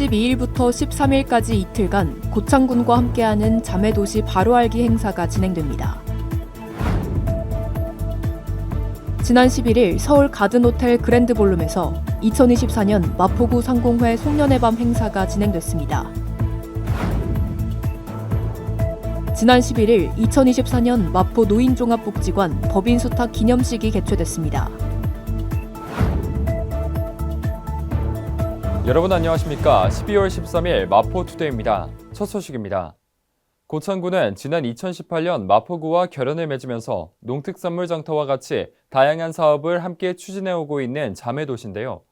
12일부터 13일까지 이틀간 고창군과 함께하는 자매도시 바로알기 행사가 진행됩니다. 지난 11일 서울 가든호텔 그랜드볼룸에서 2024년 마포구 상공회 송년회 밤 행사가 진행됐습니다. 지난 11일 2024년 마포 노인종합복지관 법인수탁 기념식이 개최됐습니다. 여러분 안녕하십니까? 12월 13일 마포투데이입니다. 첫 소식입니다. 고창군은 지난 2018년 마포구와 결연을 맺으면서 농특산물 장터와 같이 다양한 사업을 함께 추진해오고 있는 자매도시인데요.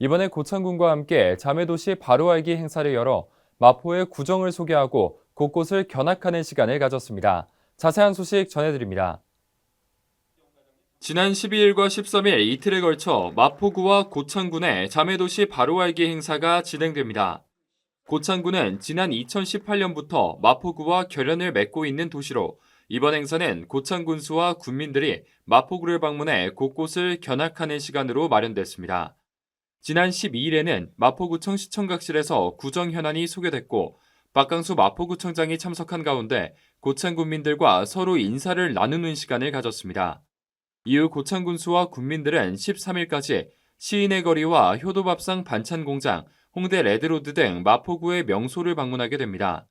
이번에 고창군과 함께 자매도시 바로 알기 행사를 열어 마포의 구정을 소개하고 곳곳을 견학하는 시간을 가졌습니다. 자세한 소식 전해드립니다. 지난 12일과 13일 이틀에 걸쳐 마포구와 고창군의 자매도시 바로알기 행사가 진행됩니다. 고창군은 지난 2018년부터 마포구와 결연을 맺고 있는 도시로 이번 행사는 고창군수와 군민들이 마포구를 방문해 곳곳을 견학하는 시간으로 마련됐습니다. 지난 12일에는 마포구청 시청각실에서 구정 현안이 소개됐고 박강수 마포구청장이 참석한 가운데 고창 군민들과 서로 인사를 나누는 시간을 가졌습니다. 이후 고창군수와 군민들은 13일까지 시인의 거리와 효도밥상 반찬공장, 홍대 레드로드 등 마포구의 명소를 방문하게 됩니다.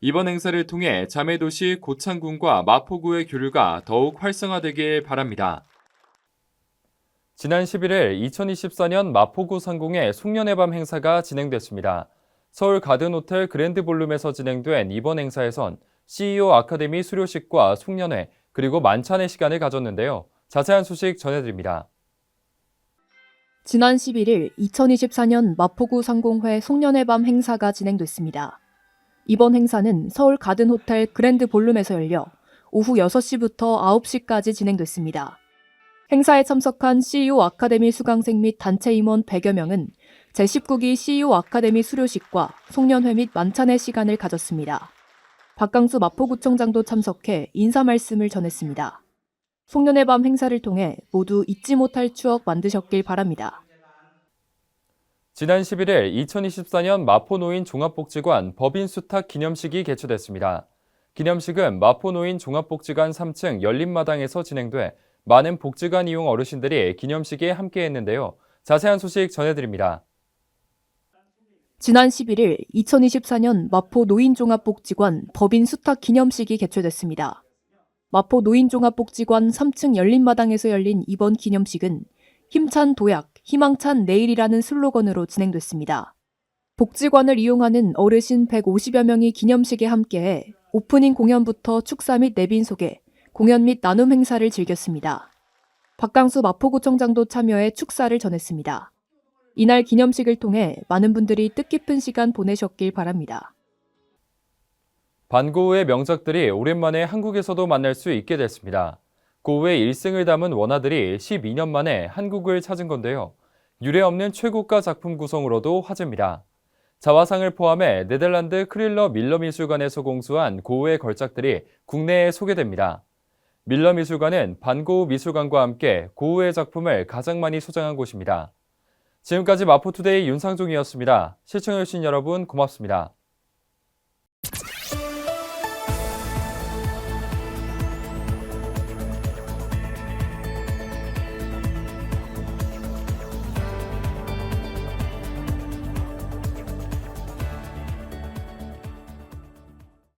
이번 행사를 통해 자매도시 고창군과 마포구의 교류가 더욱 활성화되길 바랍니다. 지난 11일 2024년 마포구 상공의 송년회 밤 행사가 진행됐습니다. 서울 가든호텔 그랜드볼룸에서 진행된 이번 행사에선 CEO 아카데미 수료식과 송년회 그리고 만찬의 시간을 가졌는데요. 자세한 소식 전해드립니다. 지난 11일 2024년 마포구 상공회 송년회 밤 행사가 진행됐습니다. 이번 행사는 서울 가든호텔 그랜드 볼룸에서 열려 오후 6시부터 9시까지 진행됐습니다. 행사에 참석한 CEO 아카데미 수강생 및 단체 임원 100여 명은 제19기 CEO 아카데미 수료식과 송년회 및 만찬의 시간을 가졌습니다. 박강수 마포구청장도 참석해 인사 말씀을 전했습니다. 송년회 밤 행사를 통해 모두 잊지 못할 추억 만드셨길 바랍니다. 지난 11일 2024년 마포노인 종합복지관 법인 수탁 기념식이 개최됐습니다. 기념식은 마포노인 종합복지관 3층 열린마당에서 진행돼 많은 복지관 이용 어르신들이 기념식에 함께했는데요. 자세한 소식 전해드립니다. 지난 11일 2024년 마포 노인종합복지관 법인 수탁 기념식이 개최됐습니다. 마포 노인종합복지관 3층 열린마당에서 열린 이번 기념식은 힘찬 도약, 희망찬 내일이라는 슬로건으로 진행됐습니다. 복지관을 이용하는 어르신 150여 명이 기념식에 함께해 오프닝 공연부터 축사 및 내빈 소개, 공연 및 나눔 행사를 즐겼습니다. 박강수 마포구청장도 참여해 축사를 전했습니다. 이날 기념식을 통해 많은 분들이 뜻깊은 시간 보내셨길 바랍니다. 반고우의 명작들이 오랜만에 한국에서도 만날 수 있게 됐습니다. 고우의 일생을 담은 원화들이 12년 만에 한국을 찾은 건데요. 유례 없는 최고가 작품 구성으로도 화제입니다. 자화상을 포함해 네덜란드 크릴러 밀러 미술관에서 공수한 고우의 걸작들이 국내에 소개됩니다. 밀러 미술관은 반고우 미술관과 함께 고우의 작품을 가장 많이 소장한 곳입니다. 지금까지 마포투데이 윤상종이었습니다. 시청해주신 여러분 고맙습니다.